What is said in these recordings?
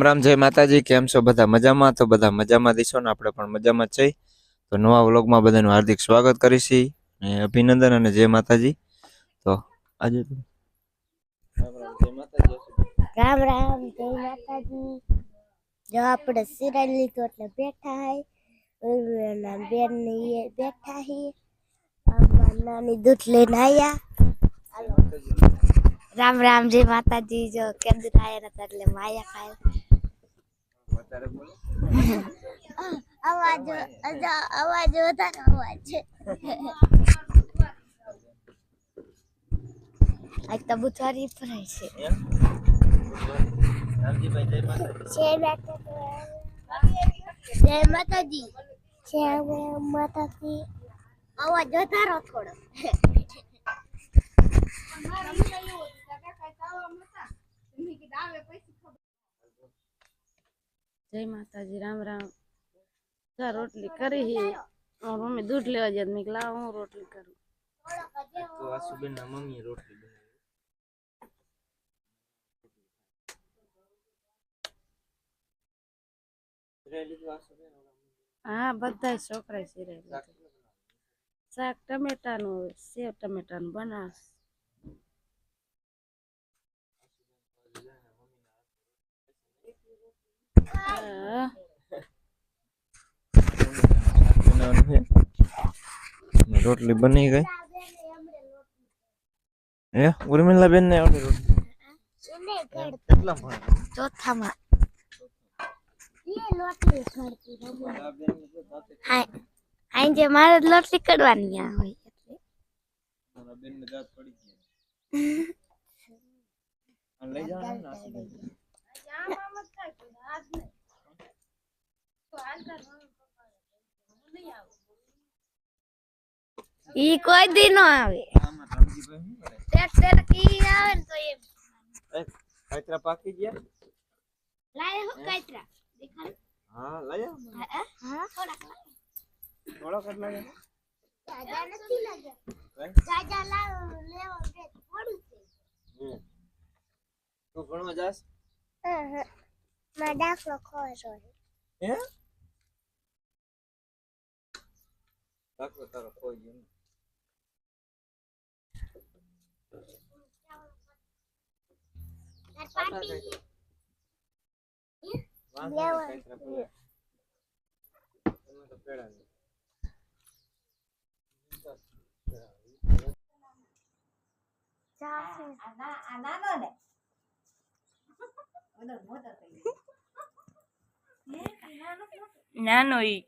રામ રામ જય માતાજી કેમ છો? બધા મજામાં? તો બધા મજામાં દીશો ને? આપણે પણ મજામાં જ છીએ. તો નવા વ્લોગમાં બધાનું હાર્દિક સ્વાગત કરીશી અને અભિનંદન અને જય માતાજી. તો આજે રામ રામ, જય માતાજી. જો આપણે સિરાઈ લીધો એટલે બેઠા હૈ બેન ને બેઠા હી. નાની દૂધ લઈને આવ્યા રામ રામ જય માતાજી. જો કેન્દ્ર આવ્યા હતા એટલે માયા ખાય. અવાજ અવાજ વધારે અવાજ આજ તો બુધવારી ભરાય છે. જય માતાજી. જય માતાજી. જય માતાજી. અવાજ વધારો થોડો. જય માતાજી રામ રામ. ચા રોટલી કરી હી. મમ્મી દૂધ લેવા જાય મેં લાવ હું રોટલી કરું. તો આસુબેનના મમ્મીએ રોટલી બનાવી. સિરાઈ હા બધા છોકરા સિરાય શાક ટમેટાનું સેવ ટમેટાનું બનાવશ. હા બનાવવાનું છે. ને રોટલી બની ગઈ હે ઉર્મિલા બેન ને આવડે રોટલી કેટલા ભણે ચોથામાં હા આઈ જે મારે જ લોટલી કરવાની આ હોય એટલે મારા બેન ને દાંત પડી ગયા આ લઈ જવાનું ને આસુબેન ઈ કોઈ દી નો આવે. ટ્રેક્ટર કી આવે ને તો એમ. કાતરા પાકી ગયા? લાય હું કાતરા. દેખાડ. હા લઈ હા હા. થોડા થોડોક જ લાગે જાજા નથી લાગે જાજા લાવ લેવો બે થોડું છે? તો તું ભણવા જાસ હા હા માં દાખલો ખોજો હે દાખલો તારો કોઈ ગયો ને. પાટી વાંધો નહીં, કાતરા પડ્યા. તમે તો પેડા નહીં. નાનો ઈ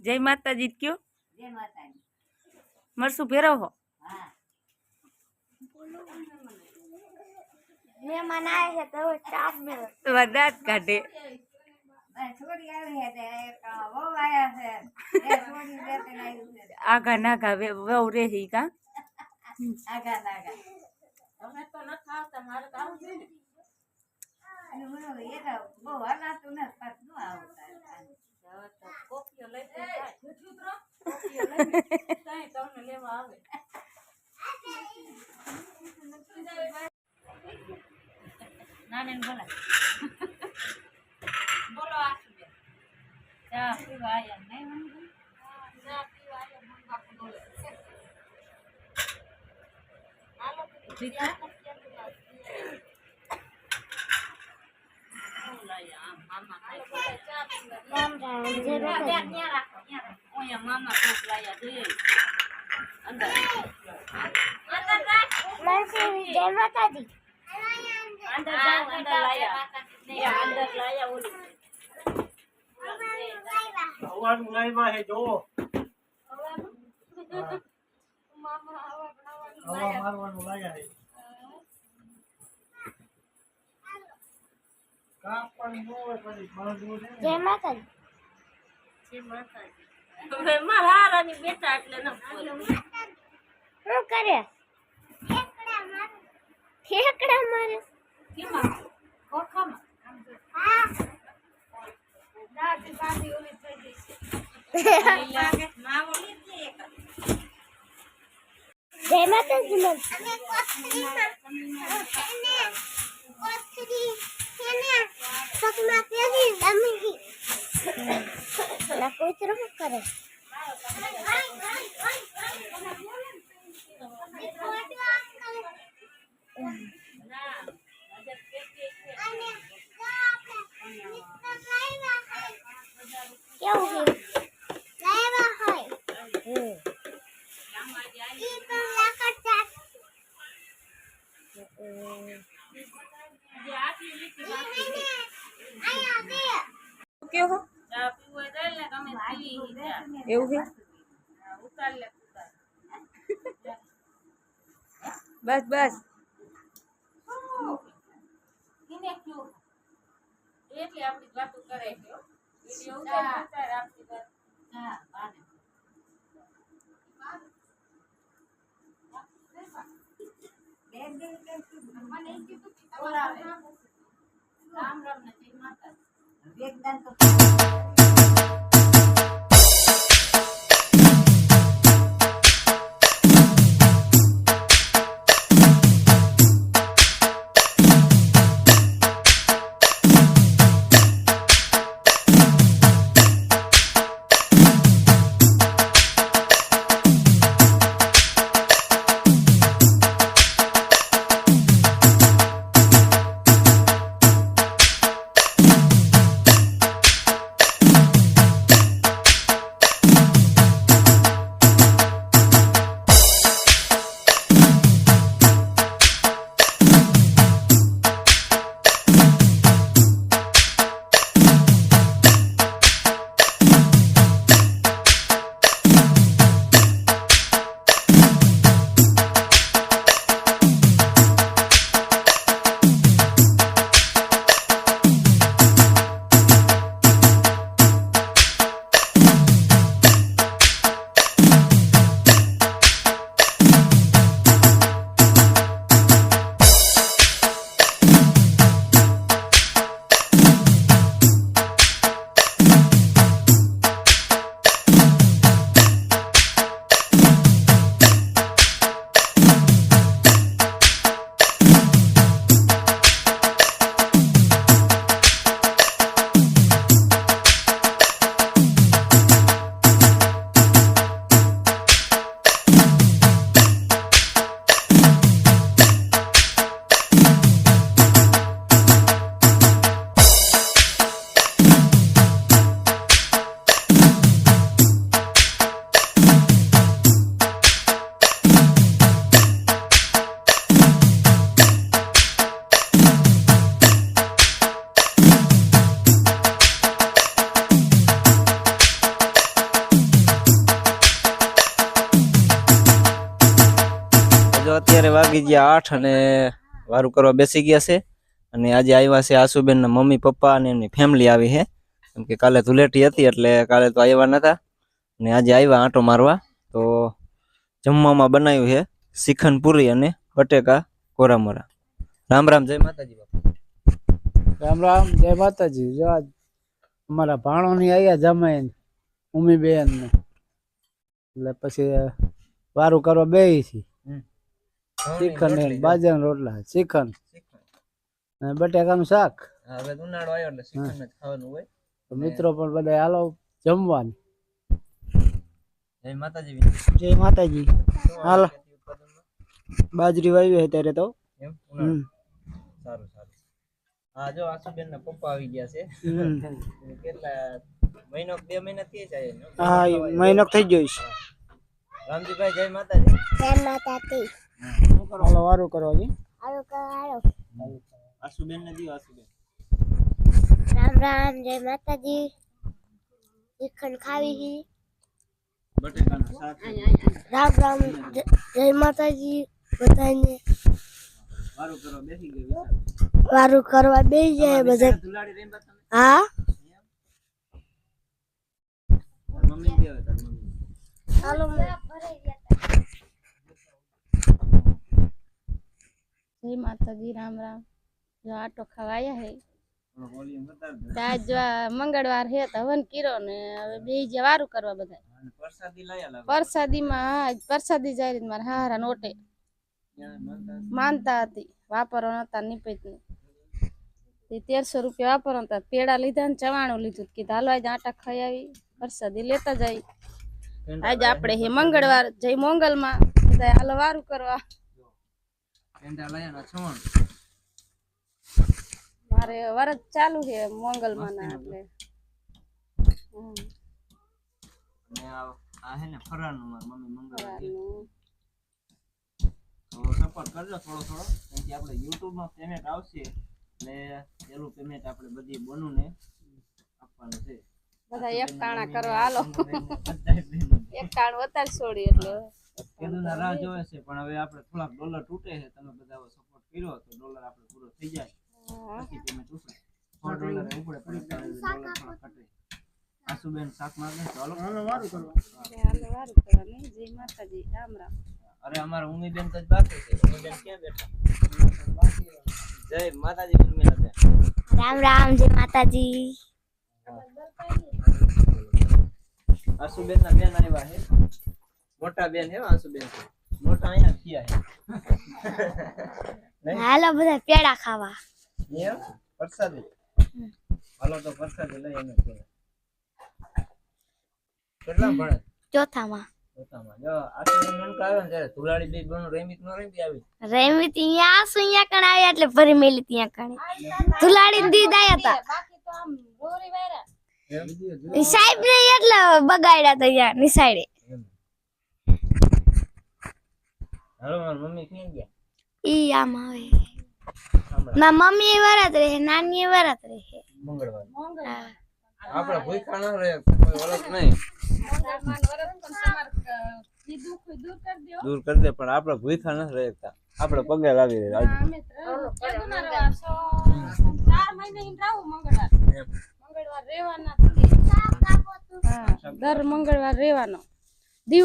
જય માતાજી કયો મરસું ફેરવો મહેમાન આવે છે તો હવે ચાપ મેળો બધા જ કાઢે આગા નાગા વે- વહુ રે ઈ કા નાને બોલા બોલો આસુબેન. ચા પીવા આયા નહીં? મમ્મી? ચા પીવા આયા મમ્મી બાપુ બોલે. ઠીક છે? શું હે જો મામા જય માતાજી છે. જય માતાજી હે હવા મારવાનું લાયા હે કાપ પણ ન હોય પછી બાંધવું છે ને. જય માતાજી હવે મારા હારાની બેટા એટલે ન શું કરે ઠેકડા મારે કેમાં? ખોખામાં? દાદી દાદી ઓલી થઈ ગઈ છે. માં ઓલી એક. જય માતાજી મમ ના કૂતરો શું કરે? કેવું લાવ્યા હોય હમ ઈ તો લાકડ ચાટ આયા દે કેવો ચા પીવું હોય તો લે તમે પી ચા એવું છે ઉતાર લે ઉતાર બસ બસ કિને ક્યું એટલે આપણી વાતો કરે છે હો. વીડિયો ઉતાર ઉતાર આપણી છે? હા બાને રામ રામ ને જય માતા જો અત્યારે વાગી ગયા આઠ અને વારું કરવા બેસી ગયા છે. અને આજે આવ્યા છે આસુબેનના મમ્મી, પપ્પા અને એમની ફેમિલી આવી છે. કેમ કે કાલે ધુલેટી હતી એટલે કાલે તો આવ્યા નતા. અને આજે આવ્યા આંટો મારવા. તો જમવામાં બનાવ્યું છે શ્રીખંડ પૂરી અને બટેકા કોરામોરા. રામ રામ, જય માતાજી રામ રામ, જય માતાજી. જો અમારા ભાણોની આવ્યા જમાઈને, મમ્મી બેન એટલે પછી વારું કરવા બેહી છે. શ્રીખંડ ને બાજરાના રોટલા ચિકન. અને બટેકાનું શાક. હવે ઉનાળો આવ્યો એટલે ચિકન જ ખાવાનું હોય. તો મિત્રો પણ બધા હાલો જમવાનું. જય માતાજી. જય માતાજી. હાલો. બાજરી વાવી છે ત્યારે તો. એમ? સારું સારું. હા જો આસુબેન ના પપ્પા આવી ગયા છે. કેટલા મહિનો બે મહિના થઈ જાય હા મહિનો થઈ ગયો છે. રામજીભાઈ જય માતાજી. જય માતાજી. હાલો વારું કરવા છે હાલો કરો આસુબેન ને દીવ આસુબેન રામ રામ જય માતાજી. શ્રીખંડ ખાવી હી. બટેકાનું શાક. રામ રામ જય જય માતાજી બધાને. વારું કરવા બેસી ગયો વારું કરવા બેસી જાય બધા. હા? મમ્મી તાર મમ્મી. હાલો જય માતાજી રામ રામ. જો આટો ખવાયા હે. આજ જો મંગળવાર હે તો હવન કીરો ને હવે બે જે વારું કરવા બધા. પરસાદી પ્રસાદી હા પરસાદી જાય મારા હારા નોટે. માનતા હતી? વાપરો નતા નિપેત ને તેરસો રૂપિયા વાપરો હતા પેડા લીધા ને ચવાણું લીધું. કીધું હાલો આજે આટા ખાઈ આવી. વરસાદી લેતા જાય આજે આપણે હે મંગળવાર જઈ મોંગલમાં. બધા હાલો વારું કરવા. છવણ મારે વરસ ચાલુ છે મોંગલમાં ના એટલે. અને આ હે. ને ફરાળનું મારી મમ્મી તો સપોર્ટ કરજો થોડો થોડો કેમ કે આપણે યુટ્યુબમાં પેમેન્ટ આવશે એટલે પેલું પેમેન્ટ આપણે બધી બનુને આપવાનું છે બધા એક કાણા કરવા હાલો. એક કાણ વધારે છોડી એટલે કેદુના રાહ જોવે છે પણ હવે આપણે થોડાક ડોલર તૂટે છે તમે બધા સપોર્ટ કર્યો તો ડોલર આપણે પૂરો થઈ જાય. હા. પછી પેમેન્ટ ઉપડે સો ડોલર ઉપડે પડી ડોલર થોડા ઘટે. આસુબેન શાક માગે તો હાલો હાલો વારું કરો ને જય માતાજી રામ રામ. અરે અમારા ઉમીબેન તો જ બાકી છે. ઉમીબેન ક્યાં બેઠા? જય માતાજી રામ રામ જય માતાજી. આસુબેન ના બેન આવ્યા છે મોટા બેન હે આસુબેન મોટા અહીંયા થયા નહીં? હાલો બધા પેડા ખાવા છે એમ? પ્રસાદી હાલો તો પ્રસાદી લઈ અમે પેલા કેટલા ભણે? ચોથામાં. પોતામાં જો આસુબેન નનકા આવે ને ત્યારે ધુલાડી બે બનું રેમિત નો રેમી આવી. રેમી ત્યાં આસુ અહીંયા કણ આવ્યા એટલે ફરી મેલી ત્યાં કણે. ધુલાડી દીદ આયા હતા બાકી તો આમ દોરી વાયરા. ઈ સાહેબ ને એટલે બગાડ્યા તો યાર નિસાડે હાલો માર મમ્મી ક્યાં ગયા? ઈ આમ આવે. ના મમ્મી એ વરાત રહે નાની એ વરાત રહે. મંગળવાર. આપણે ભૂખા ન રહે કોઈ વરત નહીં. દૂર કરી દ્યો. દૂર કરી દે પણ આપણે ભૂખા ન રહેતા આપણે પગે લાગી રહે. ના, અમે ત્રણ. કેદુના રહેવા સો ચાર મહિને ઈન રાહું મંગળવાર રહેવાના. દર મંગળવાર રહેવાનો.